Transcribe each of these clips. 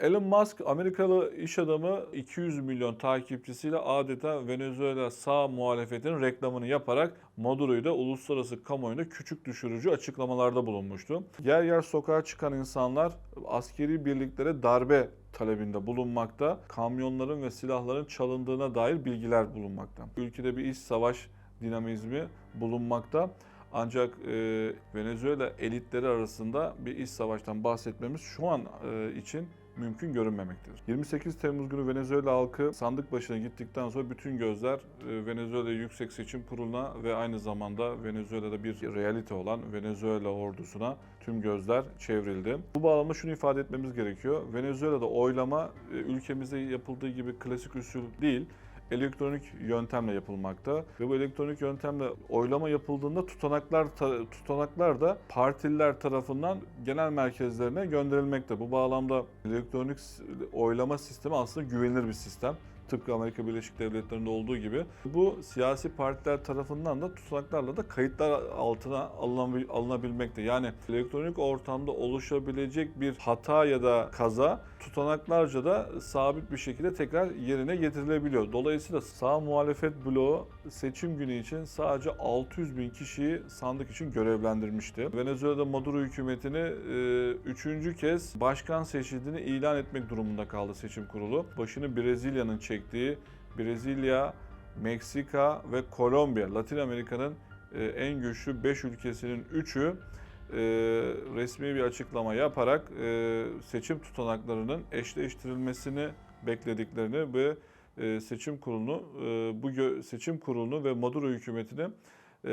Elon Musk Amerikalı iş adamı 200 milyon takipçisiyle adeta Venezuela sağ muhalefetinin reklamını yaparak Maduro'yu da uluslararası kamuoyunda küçük düşürücü açıklamalarda bulunmuştu. Yer yer sokağa çıkan insanlar askeri birliklere darbe talebinde bulunmakta, kamyonların ve silahların çalındığına dair bilgiler bulunmakta. Ülkede bir iç savaş dinamizmi bulunmakta. Ancak e, Venezuela elitleri arasında bir iç savaştan bahsetmemiz şu an e, için mümkün görünmemektedir. 28 Temmuz günü Venezuela halkı sandık başına gittikten sonra bütün gözler e, Venezuela Yüksek Seçim Kurulu'na ve aynı zamanda Venezuela'da bir realite olan Venezuela ordusuna tüm gözler çevrildi. Bu bağlamda şunu ifade etmemiz gerekiyor. Venezuela'da oylama e, ülkemizde yapıldığı gibi klasik usul değil elektronik yöntemle yapılmakta ve bu elektronik yöntemle oylama yapıldığında tutanaklar ta- tutanaklar da partililer tarafından genel merkezlerine gönderilmekte. Bu bağlamda elektronik oylama sistemi aslında güvenilir bir sistem. Tıpkı Amerika Birleşik Devletleri'nde olduğu gibi. Bu siyasi partiler tarafından da tutanaklarla da kayıtlar altına alınabil- alınabilmekte. Yani elektronik ortamda oluşabilecek bir hata ya da kaza tutanaklarca da sabit bir şekilde tekrar yerine getirilebiliyor. Dolayısıyla sağ muhalefet bloğu seçim günü için sadece 600 bin kişiyi sandık için görevlendirmişti. Venezuela'da Maduro hükümetini e, üçüncü kez başkan seçildiğini ilan etmek durumunda kaldı seçim kurulu. Başını Brezilya'nın çektiği Brezilya, Meksika ve Kolombiya, Latin Amerika'nın e, en güçlü 5 ülkesinin 3'ü e, resmi bir açıklama yaparak e, seçim tutanaklarının eşleştirilmesini beklediklerini ve e, seçim kurulunu e, bu seçim kurulunu ve Maduro hükümetini e,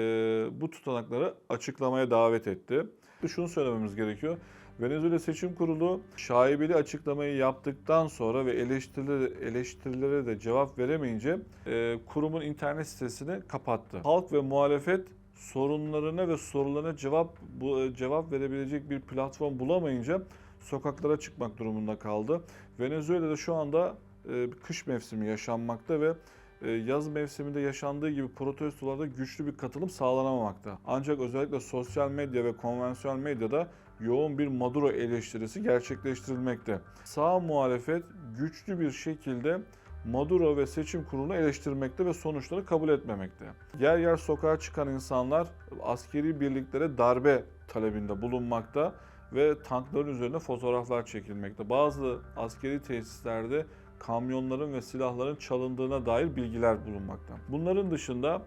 bu tutanakları açıklamaya davet etti. Şunu söylememiz gerekiyor. Venezuela Seçim Kurulu şaibeli açıklamayı yaptıktan sonra ve eleştirilere, eleştirilere de cevap veremeyince e, kurumun internet sitesini kapattı. Halk ve muhalefet sorunlarına ve sorularına cevap bu e, cevap verebilecek bir platform bulamayınca sokaklara çıkmak durumunda kaldı. Venezuela'da şu anda e, kış mevsimi yaşanmakta ve e, yaz mevsiminde yaşandığı gibi protestolarda güçlü bir katılım sağlanamamakta. Ancak özellikle sosyal medya ve konvansiyonel medyada yoğun bir Maduro eleştirisi gerçekleştirilmekte. Sağ muhalefet güçlü bir şekilde Maduro ve seçim kurulunu eleştirmekte ve sonuçları kabul etmemekte. Yer yer sokağa çıkan insanlar askeri birliklere darbe talebinde bulunmakta ve tankların üzerine fotoğraflar çekilmekte. Bazı askeri tesislerde kamyonların ve silahların çalındığına dair bilgiler bulunmakta. Bunların dışında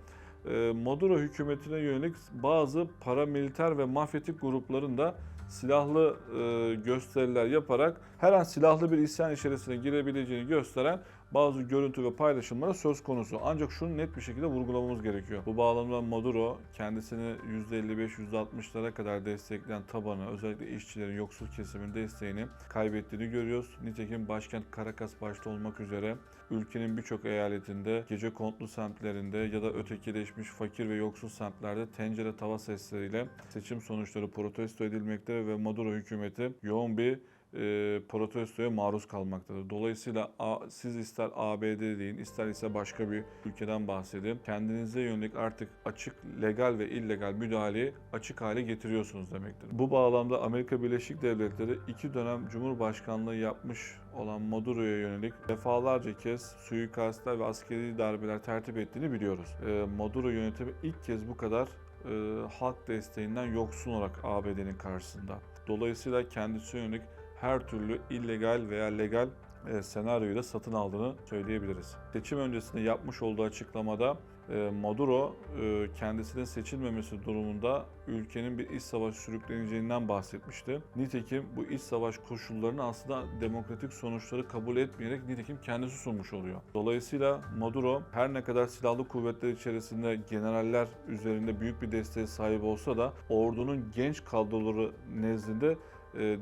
e, Maduro hükümetine yönelik bazı paramiliter ve mafyatik grupların da silahlı e, gösteriler yaparak her an silahlı bir isyan içerisine girebileceğini gösteren bazı görüntü ve paylaşımlara söz konusu. Ancak şunu net bir şekilde vurgulamamız gerekiyor. Bu bağlamda Maduro kendisini %55-%60'lara kadar destekleyen tabanı, özellikle işçilerin, yoksul kesimin desteğini kaybettiğini görüyoruz. Nitekim başkent Caracas başta olmak üzere ülkenin birçok eyaletinde, gece kontlu semtlerinde ya da ötekileşmiş fakir ve yoksul semtlerde tencere tava sesleriyle seçim sonuçları protesto edilmekte ve Maduro hükümeti yoğun bir e, protestoya maruz kalmaktadır. Dolayısıyla a- siz ister ABD deyin, ister ise başka bir ülkeden bahsedin. Kendinize yönelik artık açık, legal ve illegal müdahaleyi açık hale getiriyorsunuz demektir. Bu bağlamda Amerika Birleşik Devletleri iki dönem Cumhurbaşkanlığı yapmış olan Maduro'ya yönelik defalarca kez suikastlar ve askeri darbeler tertip ettiğini biliyoruz. E, Maduro yönetimi ilk kez bu kadar e, halk desteğinden yoksun olarak ABD'nin karşısında. Dolayısıyla kendisine yönelik her türlü illegal veya legal e, senaryoyu da satın aldığını söyleyebiliriz. Seçim öncesinde yapmış olduğu açıklamada e, Maduro e, kendisinin seçilmemesi durumunda ülkenin bir iç savaş sürükleneceğinden bahsetmişti. Nitekim bu iç savaş koşullarını aslında demokratik sonuçları kabul etmeyerek nitekim kendisi sunmuş oluyor. Dolayısıyla Maduro her ne kadar silahlı kuvvetler içerisinde generaller üzerinde büyük bir desteğe sahip olsa da ordunun genç kadroları nezdinde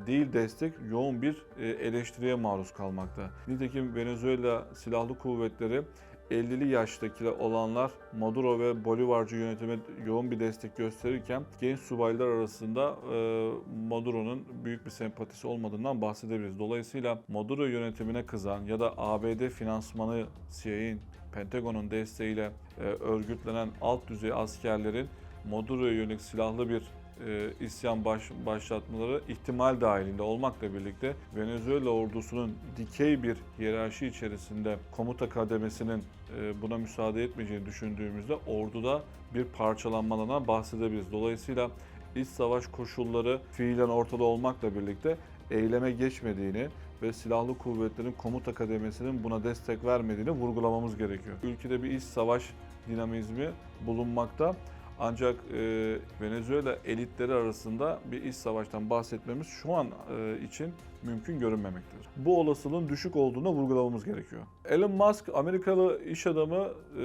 değil destek yoğun bir e, eleştiriye maruz kalmakta. Nitekim Venezuela silahlı kuvvetleri 50'li yaştaki olanlar Maduro ve Bolivarcı yönetime yoğun bir destek gösterirken genç subaylar arasında e, Maduro'nun büyük bir sempatisi olmadığından bahsedebiliriz. Dolayısıyla Maduro yönetimine kızan ya da ABD finansmanı CIA'in Pentagon'un desteğiyle e, örgütlenen alt düzey askerlerin Maduro'ya yönelik silahlı bir e, isyan baş, başlatmaları ihtimal dahilinde olmakla birlikte Venezuela ordusunun dikey bir hiyerarşi içerisinde komuta kademesinin e, buna müsaade etmeyeceğini düşündüğümüzde orduda bir parçalanmadan bahsedebiliriz. Dolayısıyla iç savaş koşulları fiilen ortada olmakla birlikte eyleme geçmediğini ve silahlı kuvvetlerin komuta kademesinin buna destek vermediğini vurgulamamız gerekiyor. Ülkede bir iç savaş dinamizmi bulunmakta. Ancak e, Venezuela elitleri arasında bir iç savaştan bahsetmemiz şu an e, için mümkün görünmemektedir. Bu olasılığın düşük olduğunu vurgulamamız gerekiyor. Elon Musk Amerikalı iş adamı e,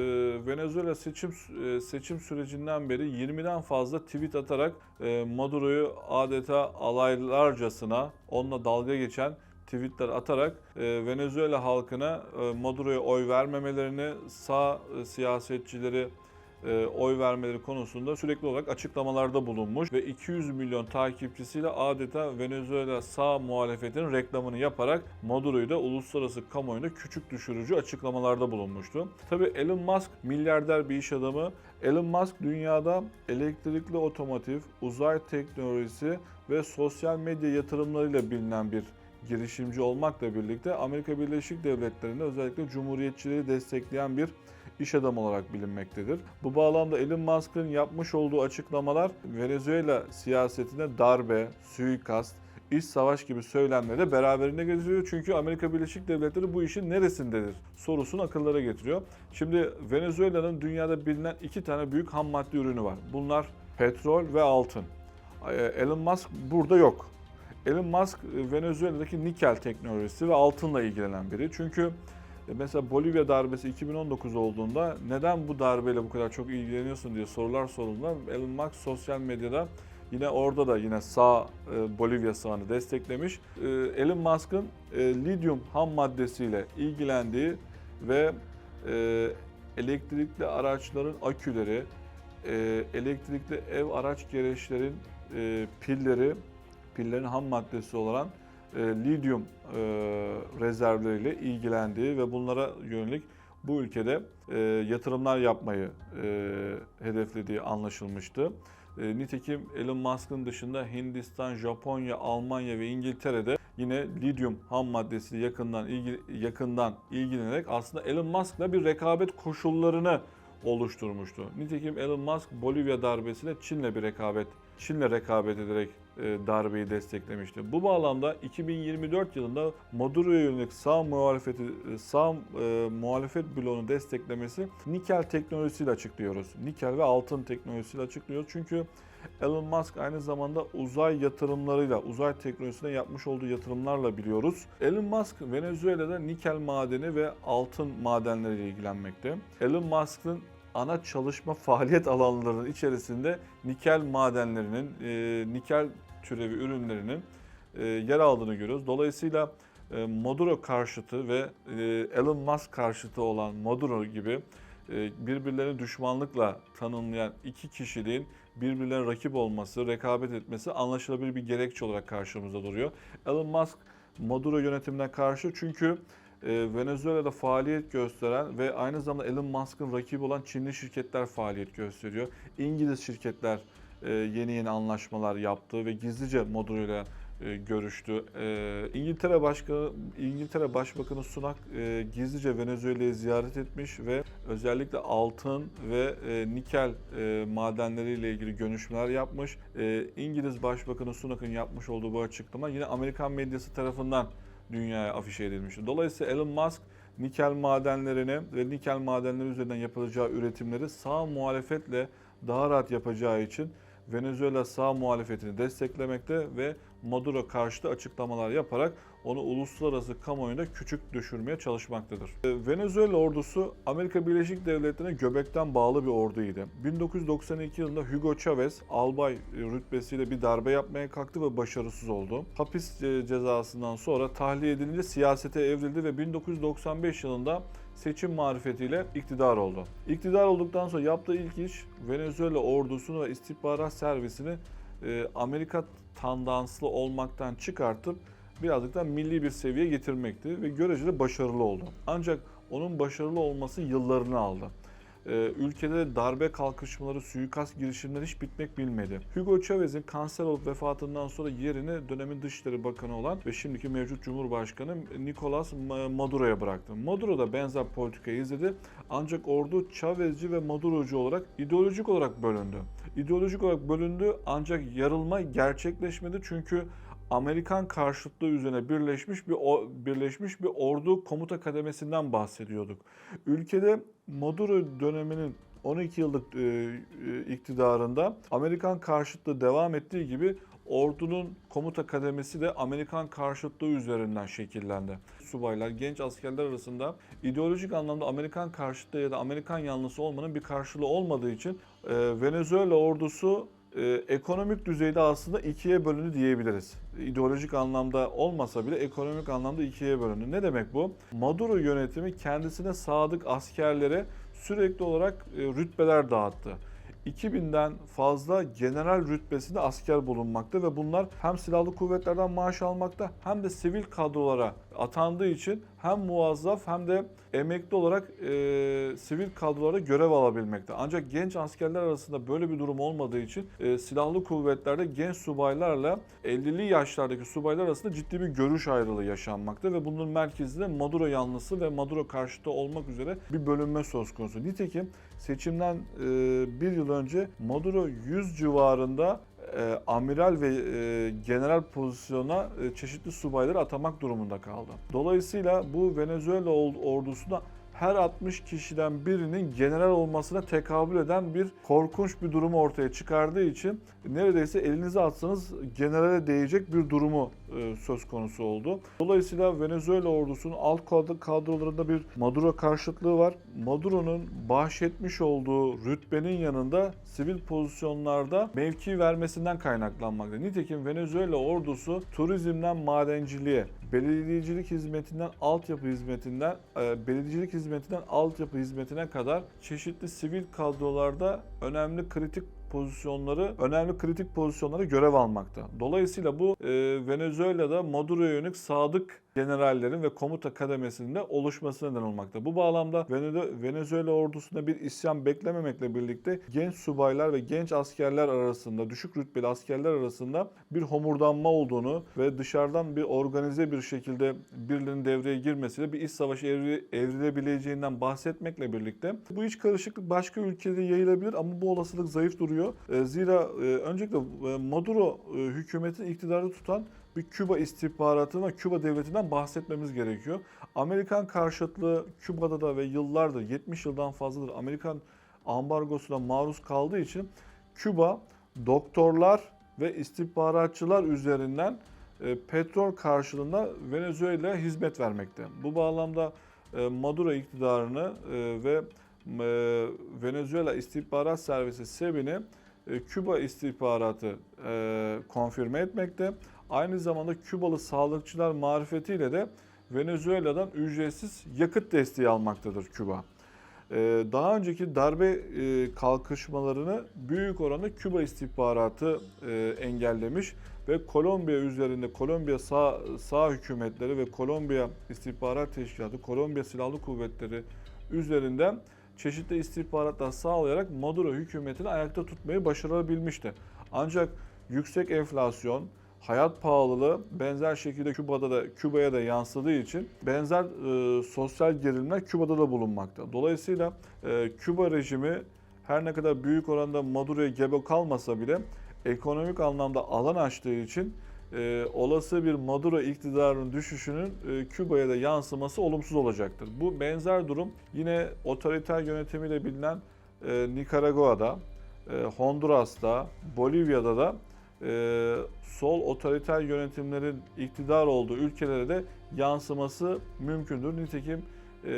Venezuela seçim e, seçim sürecinden beri 20'den fazla tweet atarak e, Maduro'yu adeta alaylarcasına onunla dalga geçen tweetler atarak e, Venezuela halkına e, Maduro'ya oy vermemelerini, sağ e, siyasetçileri e, oy vermeleri konusunda sürekli olarak açıklamalarda bulunmuş ve 200 milyon takipçisiyle adeta Venezuela sağ muhalefetin reklamını yaparak Maduro'yu da uluslararası kamuoyunda küçük düşürücü açıklamalarda bulunmuştu. Tabi Elon Musk milyarder bir iş adamı. Elon Musk dünyada elektrikli otomotiv, uzay teknolojisi ve sosyal medya yatırımlarıyla bilinen bir girişimci olmakla birlikte Amerika Birleşik Devletleri'nde özellikle cumhuriyetçiliği destekleyen bir iş adamı olarak bilinmektedir. Bu bağlamda Elon Musk'ın yapmış olduğu açıklamalar Venezuela siyasetine darbe, suikast, iç savaş gibi söylemleri beraberinde getiriyor. Çünkü Amerika Birleşik Devletleri bu işin neresindedir sorusunu akıllara getiriyor. Şimdi Venezuela'nın dünyada bilinen iki tane büyük ham madde ürünü var. Bunlar petrol ve altın. Elon Musk burada yok. Elon Musk Venezuela'daki nikel teknolojisi ve altınla ilgilenen biri. Çünkü e, mesela Bolivya darbesi 2019 olduğunda neden bu darbeyle bu kadar çok ilgileniyorsun diye sorular sorulduğunda Elon Musk sosyal medyada yine orada da yine sağ e, Bolivya sağını desteklemiş. E, Elon Musk'ın lityum ham maddesiyle ilgilendiği ve elektrikli araçların aküleri, elektrikli ev araç gereçlerin pilleri, pillerin ham maddesi olan e, lityum e, rezervleriyle ilgilendiği ve bunlara yönelik bu ülkede e, yatırımlar yapmayı e, hedeflediği anlaşılmıştı. E, nitekim Elon Musk'ın dışında Hindistan, Japonya, Almanya ve İngiltere'de yine lityum ham maddesi yakından ilgi, yakından ilgilenerek aslında Elon Musk'la bir rekabet koşullarını oluşturmuştu. Nitekim Elon Musk Bolivya darbesiyle Çin'le bir rekabet, Çin'le rekabet ederek darbeyi desteklemişti. Bu bağlamda 2024 yılında Maduro'ya yönelik sağ muhalefeti e, sağ e, muhalefet bloğunu desteklemesi nikel teknolojisiyle açıklıyoruz. Nikel ve altın teknolojisiyle açıklıyoruz. Çünkü Elon Musk aynı zamanda uzay yatırımlarıyla, uzay teknolojisine yapmış olduğu yatırımlarla biliyoruz. Elon Musk Venezuela'da nikel madeni ve altın madenleriyle ilgilenmekte. Elon Musk'ın ana çalışma faaliyet alanlarının içerisinde nikel madenlerinin, e, nikel türevi ürünlerinin e, yer aldığını görüyoruz. Dolayısıyla e, Maduro karşıtı ve e, Elon Musk karşıtı olan Maduro gibi e, birbirlerini düşmanlıkla tanımlayan iki kişiliğin birbirlerine rakip olması, rekabet etmesi anlaşılabilir bir gerekçe olarak karşımızda duruyor. Elon Musk Maduro yönetimine karşı çünkü Venezuela'da faaliyet gösteren ve aynı zamanda Elon Musk'ın rakibi olan Çinli şirketler faaliyet gösteriyor. İngiliz şirketler e, yeni yeni anlaşmalar yaptı ve gizlice Maduro ile e, görüştü. E, İngiltere Başkanı İngiltere Başbakanı Sunak gizlice Venezuela'yı ziyaret etmiş ve özellikle altın ve nikel madenleriyle ilgili görüşmeler yapmış. İngiliz Başbakanı Sunak'ın yapmış olduğu bu açıklama yine Amerikan medyası tarafından dünyaya afişe edilmişti. Dolayısıyla Elon Musk nikel madenlerini ve nikel madenleri üzerinden yapılacağı üretimleri sağ muhalefetle daha rahat yapacağı için Venezuela sağ muhalefetini desteklemekte ve Maduro karşıtı açıklamalar yaparak onu uluslararası kamuoyunda küçük düşürmeye çalışmaktadır. Ee, Venezuela ordusu Amerika Birleşik Devletleri'ne göbekten bağlı bir orduydu. 1992 yılında Hugo Chavez albay rütbesiyle bir darbe yapmaya kalktı ve başarısız oldu. Hapis e, cezasından sonra tahliye edilince siyasete evrildi ve 1995 yılında seçim marifetiyle iktidar oldu. İktidar olduktan sonra yaptığı ilk iş Venezuela ordusunu ve istihbarat servisini e, Amerika tandanslı olmaktan çıkartıp birazcık da milli bir seviye getirmekti ve göreceli başarılı oldu. Ancak onun başarılı olması yıllarını aldı. E, ülkede darbe kalkışmaları, suikast girişimleri hiç bitmek bilmedi. Hugo Chavez'in kanser olup vefatından sonra yerini dönemin Dışişleri Bakanı olan ve şimdiki mevcut Cumhurbaşkanı Nicolas Maduro'ya bıraktı. Maduro da benzer politikayı izledi ancak ordu Chavezci ve Maduro'cu olarak ideolojik olarak bölündü. İdeolojik olarak bölündü ancak yarılma gerçekleşmedi çünkü Amerikan karşıtlığı üzerine birleşmiş bir birleşmiş bir ordu komuta kademesinden bahsediyorduk. Ülkede Maduro döneminin 12 yıllık e, e, iktidarında Amerikan karşıtlığı devam ettiği gibi ordunun komuta kademesi de Amerikan karşıtlığı üzerinden şekillendi. Subaylar, genç askerler arasında ideolojik anlamda Amerikan karşıtlığı ya da Amerikan yanlısı olmanın bir karşılığı olmadığı için e, Venezuela ordusu e, ekonomik düzeyde aslında ikiye bölündü diyebiliriz. İdeolojik anlamda olmasa bile ekonomik anlamda ikiye bölündü. Ne demek bu? Maduro yönetimi kendisine sadık askerlere sürekli olarak e, rütbeler dağıttı. 2000'den fazla general rütbesinde asker bulunmakta ve bunlar hem silahlı kuvvetlerden maaş almakta hem de sivil kadrolara atandığı için hem muvazzaf hem de emekli olarak e, sivil kadrolara görev alabilmekte. Ancak genç askerler arasında böyle bir durum olmadığı için e, silahlı kuvvetlerde genç subaylarla 50'li yaşlardaki subaylar arasında ciddi bir görüş ayrılığı yaşanmakta ve bunun merkezinde Maduro yanlısı ve Maduro karşıtı olmak üzere bir bölünme söz konusu. Nitekim seçimden e, bir yıl önce Maduro 100 civarında e, amiral ve e, general pozisyona e, çeşitli subayları atamak durumunda kaldı. Dolayısıyla bu Venezuela ordusuna her 60 kişiden birinin general olmasına tekabül eden bir korkunç bir durumu ortaya çıkardığı için neredeyse elinize atsanız generale değecek bir durumu e, söz konusu oldu. Dolayısıyla Venezuela ordusunun alt kadro- kadrolarında bir Maduro karşıtlığı var. Maduro'nun bahşetmiş olduğu rütbenin yanında sivil pozisyonlarda mevki vermesinden kaynaklanmakta. Nitekim Venezuela ordusu turizmden madenciliğe, belediyecilik hizmetinden altyapı hizmetinden, e, belediyecilik hizmetinden altyapı hizmetine kadar çeşitli sivil kadrolarda önemli kritik pozisyonları, önemli kritik pozisyonlara görev almakta. Dolayısıyla bu e, Venezuela'da Maduro'ya yönelik sadık generallerin ve komuta kademesinde oluşması neden olmakta. Bu bağlamda Vene- Venezuela ordusunda bir isyan beklememekle birlikte genç subaylar ve genç askerler arasında, düşük rütbeli askerler arasında bir homurdanma olduğunu ve dışarıdan bir organize bir şekilde birilerinin devreye girmesiyle bir iç savaşı evri- evrilebileceğinden bahsetmekle birlikte bu iç karışıklık başka ülkede yayılabilir ama bu olasılık zayıf duruyor. E, Zira e, öncelikle e, Maduro e, hükümetin iktidarı tutan bir Küba istihbaratı ve Küba devletinden bahsetmemiz gerekiyor. Amerikan karşıtlığı Küba'da da ve yıllardır 70 yıldan fazladır Amerikan ambargosuna maruz kaldığı için Küba doktorlar ve istihbaratçılar üzerinden e, petrol karşılığında Venezuela'ya hizmet vermekte. Bu bağlamda e, Maduro iktidarını e, ve Venezuela istihbarat servisi SEBIN'i Küba istihbaratı konfirme etmekte. Aynı zamanda Kübalı sağlıkçılar marifetiyle de Venezuela'dan ücretsiz yakıt desteği almaktadır Küba. Ee, Daha önceki darbe e, kalkışmalarını büyük oranda Küba istihbaratı e, engellemiş ve Kolombiya üzerinde Kolombiya sağ, sağ hükümetleri ve Kolombiya istihbarat teşkilatı, Kolombiya silahlı kuvvetleri üzerinden çeşitli istihbaratlar sağlayarak Maduro hükümetini ayakta tutmayı başarabilmişti. Ancak yüksek enflasyon, hayat pahalılığı benzer şekilde Küba'da da Küba'ya da yansıdığı için benzer e, sosyal gerilimler Küba'da da bulunmakta. Dolayısıyla e, Küba rejimi her ne kadar büyük oranda Maduro'ya gebe kalmasa bile ekonomik anlamda alan açtığı için e, olası bir Maduro iktidarının düşüşünün e, Küba'ya da yansıması olumsuz olacaktır. Bu benzer durum yine otoriter yönetimiyle bilinen e, Nikaragua'da, e, Honduras'ta, Bolivya'da da e, sol otoriter yönetimlerin iktidar olduğu ülkelere de yansıması mümkündür. Nitekim e,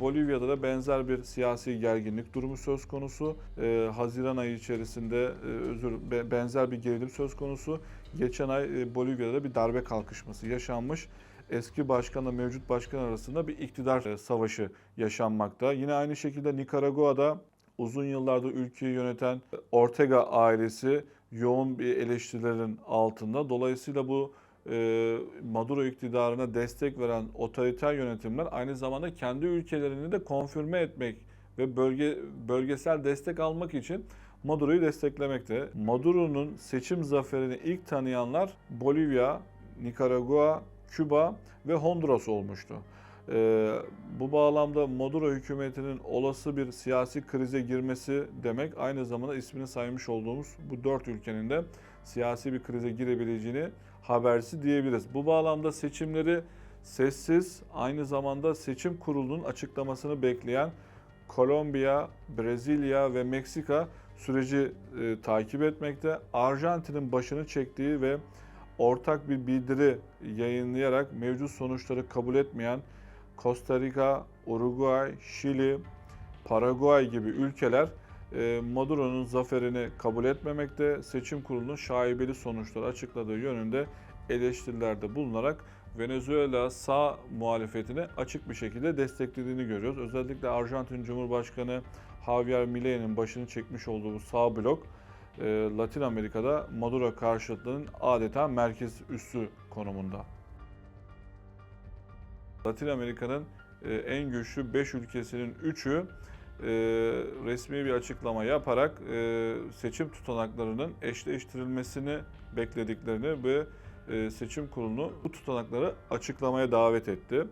Bolivya'da da benzer bir siyasi gerginlik durumu söz konusu. E, Haziran ayı içerisinde e, özür be- benzer bir gerilim söz konusu. Geçen ay e, Bolivya'da bir darbe kalkışması yaşanmış. Eski başkanla mevcut başkan arasında bir iktidar e, savaşı yaşanmakta. Yine aynı şekilde Nikaragua'da uzun yıllardır ülkeyi yöneten Ortega ailesi yoğun bir eleştirilerin altında. Dolayısıyla bu e, Maduro iktidarına destek veren otoriter yönetimler aynı zamanda kendi ülkelerini de konfirme etmek ve bölge bölgesel destek almak için Maduro'yu desteklemekte. Maduro'nun seçim zaferini ilk tanıyanlar Bolivya, Nikaragua, Küba ve Honduras olmuştu. Ee, bu bağlamda Maduro hükümetinin olası bir siyasi krize girmesi demek aynı zamanda ismini saymış olduğumuz bu dört ülkenin de siyasi bir krize girebileceğini habersi diyebiliriz. Bu bağlamda seçimleri sessiz aynı zamanda seçim kurulunun açıklamasını bekleyen Kolombiya, Brezilya ve Meksika süreci e, takip etmekte. Arjantin'in başını çektiği ve ortak bir bildiri yayınlayarak mevcut sonuçları kabul etmeyen Costa Rica, Uruguay, Şili, Paraguay gibi ülkeler e, Maduro'nun zaferini kabul etmemekte, seçim kurulunun şaibeli sonuçları açıkladığı yönünde eleştirilerde bulunarak Venezuela sağ muhalefetini açık bir şekilde desteklediğini görüyoruz. Özellikle Arjantin Cumhurbaşkanı Javier Milei'nin başını çekmiş olduğu bu sağ blok e, Latin Amerika'da Maduro karşıtlığının adeta merkez üssü konumunda. Latin Amerika'nın e, en güçlü 5 ülkesinin 3'ü e, resmi bir açıklama yaparak e, seçim tutanaklarının eşleştirilmesini beklediklerini ve seçim kurulunu bu tutanakları açıklamaya davet etti.